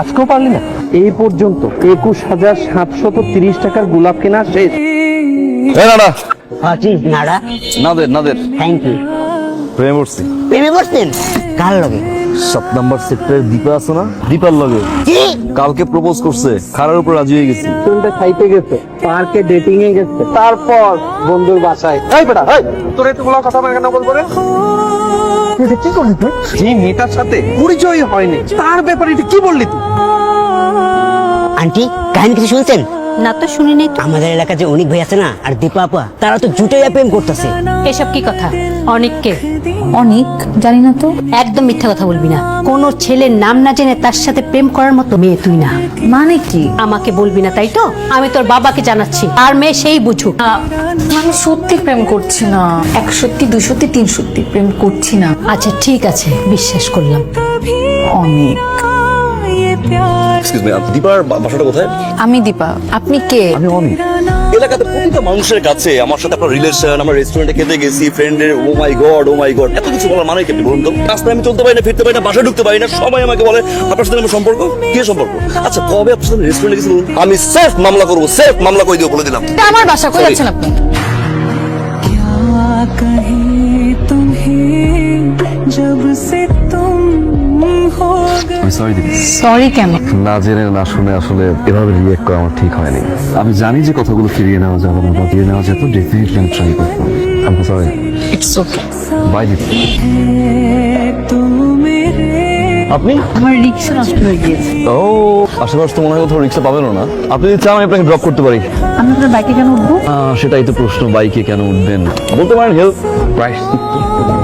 আজকেও পারলি না? এই পর্যন্ত একুশ হাজার সাতশত তিরিশ টাকার গোলাপ কেনা শেষ। দীপার কালকে প্রপোজ করছে। খারার উপর রাজি হয়ে গেছি। খাইতে গেছে পার্কে ডেটিং এ গেছে। তারপর বন্ধুর বাসায়। তোর কথা বলব এটা কি করলি তুই? যে মেয়েটার সাথে পরিচয় হয়নি তার ব্যাপারে এটা কি বললি তুই? আন্টি কাহিনী কিছু শুনছেন? না তো শুনি নাই আমাদের এলাকায় যে অনেক ভাই আছে না আর দীপা আপা তারা তো জুটে প্রেম করতেছে। এসব কি কথা? অনেককে অনেক জানি না তো। একদম মিথ্যা কথা বলবি না। কোন ছেলের নাম না জেনে তার সাথে প্রেম করার মতো মেয়ে তুই না। মানে কি? আমাকে বলবি না তাই তো? আমি তোর বাবাকে জানাচ্ছি। আর মেয়ে সেই বুঝুক। আমি সত্যি প্রেম করছি না। এক সত্যি দুই সত্যি তিন সত্যি প্রেম করছি না। আচ্ছা ঠিক আছে বিশ্বাস করলাম। অনেক। प्यार এক্সকিউজ মি দীপার বা- বাসাটা কোথায় আমি দীপা আপনি কে আমি অনেক এলাকাতে প্রতিটা মানুষের কাছে আমার সাথে আপনার রিলেশন আমরা রেস্টুরেন্টে খেতে গেছি ফ্রেন্ডের ও মাই গড ও মাই গড এত কিছু বলার মানে কি আপনি বলুন তো রাস্তায় আমি চলতে পারি না ফিরতে পারি না বাসায় ঢুকতে পারি না সবাই আমাকে বলে আপনার সাথে আমার সম্পর্ক কি সম্পর্ক আচ্ছা কবে আপনার সাথে রেস্টুরেন্টে গেছি বলুন আমি সেফ মামলা করবো সেফ মামলা করে দিও বলে দিলাম আমার বাসা কই Sorry. যাচ্ছেন আপনি क्या कहे तुम्हें जब से तुम हो गए আমি সরি দিদি সরি কেন? না জেনে না শুনে আসলে এভাবে রিয়েক্ট করা আমার ঠিক হয়নি। আমি জানি যে কথাগুলো ফিরিয়ে নেওয়া যাবে না বা ফিরিয়ে নেওয়া যেত ডেফিনেটলি আমি ট্রাই করব আমি সরি ইটস ওকে বাই দিদি আপনি? আমার রিক্সা নষ্ট হয়ে গিয়েছে। ও আশেপাশে তো মনে হয় কোথাও রিক্সা পাবেন না। আপনি যদি চান আমি আপনাকে ড্রপ করতে পারি। আমি আপনার বাইকে কেন উঠবো? আহ, সেটাই তো প্রশ্ন বাইকে কেন উঠবেন? বলতে পারেন হেল্প প্রাইস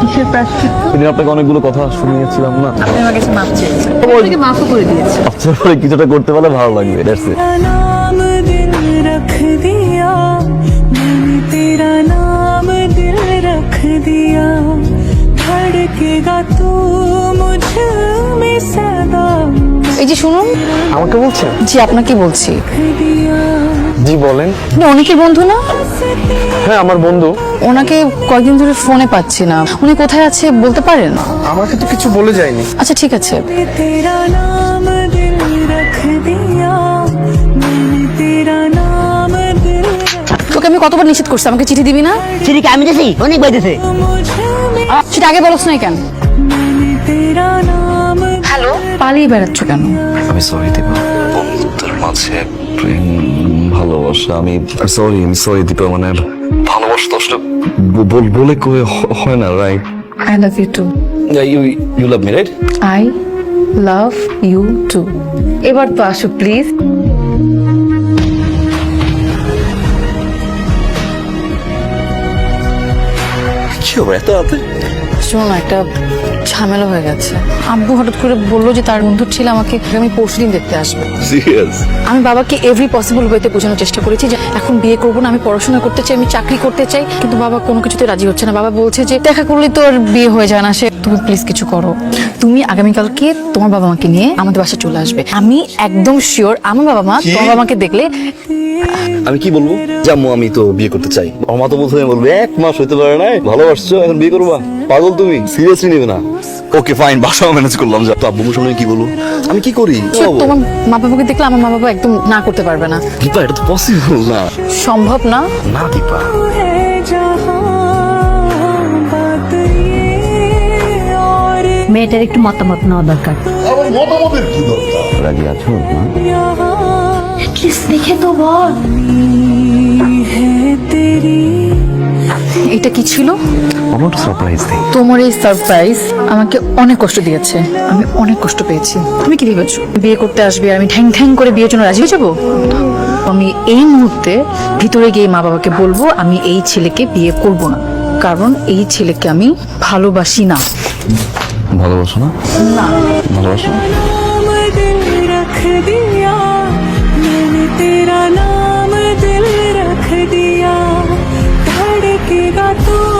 কিসের প্রায়শ্চিত্ত? সেদিন আপনাকে অনেকগুলো কথা শুনিয়েছিলাম না? আপনি আমার কাছে মাফ চেয়েছেন। আপনাকে মাফও করে দিয়েছে। আপনার পরে কিছুটা করতে পারলে ভালো লাগবে দ্যাটস ইট যে শুনুন। আমাকে বলছেন? জি আপনাকে বলছি। জি বলেন। না অনেকের বন্ধু না? হ্যাঁ আমার বন্ধু। ওনাকে কয়েকদিন ধরে ফোনে পাচ্ছি না। উনি কোথায় আছে বলতে পারেন? আমাকে তো কিছু বলে যায়নি। আচ্ছা ঠিক আছে। তোকে আমি কতবার নিষেধ করছি? আমাকে চিঠি দিবি না? চিঠিকে আমি দিছি? অনেক বাইতেছে সেটা আগে বলছ না কেন? হ্যালো? পালিয়ে বেড়াচ্ছ কেন? আমি সরি দীপা। বন্ধুত্বের মাঝে প্রেম ভালোবাসা আমি সরি আমি সরি দীপা মানে ভালোবাসা তো আসলে বল- বলে কয়ে হয় না right I love you too you you love me right I love you too এবার তো আসো প্লিজ কি হবে এত রাতে? শোনো একটা ঝামেলা হয়ে গেছে। আব্বু হঠাৎ করে বলল যে তার বন্ধুর ছেলে আমাকে আমি পরশুদিন দেখতে আসবে। সিরিয়াস আমি বাবাকে এভরি পসিবল ওয়েতে বোঝানোর চেষ্টা করেছি যে এখন বিয়ে করব না আমি পড়াশোনা করতে চাই আমি চাকরি করতে চাই কিন্তু বাবা কোনো কিছুতে রাজি হচ্ছে না। বাবা বলছে যে দেখা করলে তো আর বিয়ে হয়ে যায় না। সে তুমি প্লিজ কিছু করো। তুমি আগামীকালকে তোমার বাবা মাকে নিয়ে আমাদের বাসায় চলে আসবে। আমি একদম শিওর আমার বাবা মা তোমার বাবা মাকে দেখলে আমি কি বলব? জামু আমি তো বিয়ে করতে চাই। আমার তো প্রথমে বলবে এক মাস হইতে পারে নাই। ভালোবাসছো এখন বিয়ে করবা। পাগল তুমি সিরিয়াসলি নেবে না। ওকে ফাইন বাসা ম্যানেজ করলাম যা। তো আব্বু সামনে কি বলব? আমি কি করি? তোমার মা বাবাকে দেখলে আমার মা বাবা একদম না করতে পারবে না। দীপা এটা তো পসিবল না। সম্ভব না? না দীপা। মেয়েটার একটু মতামত নেওয়া দরকার। মতামতের কি দরকার? রাজি আছো? না এটা কি ছিল? আমার সারপ্রাইজ নেই তোমার এই সারপ্রাইজ আমাকে অনেক কষ্ট দিয়েছে। আমি অনেক কষ্ট পেয়েছি। তুমি কি ভেবেছো? বিয়ে করতে আসবে আমি ঠ্যাং ঠ্যাং করে বিয়ের জন্য রাজি হয়ে যাব? আমি এই মুহূর্তে ভিতরে গিয়ে মা বাবাকে বলব আমি এই ছেলেকে বিয়ে করব না। কারণ এই ছেলেকে আমি ভালোবাসি না। ভালোবাসো না? ভালোবাসো? मैंने तेरा नाम दिल रख दिया। धड़केगा तू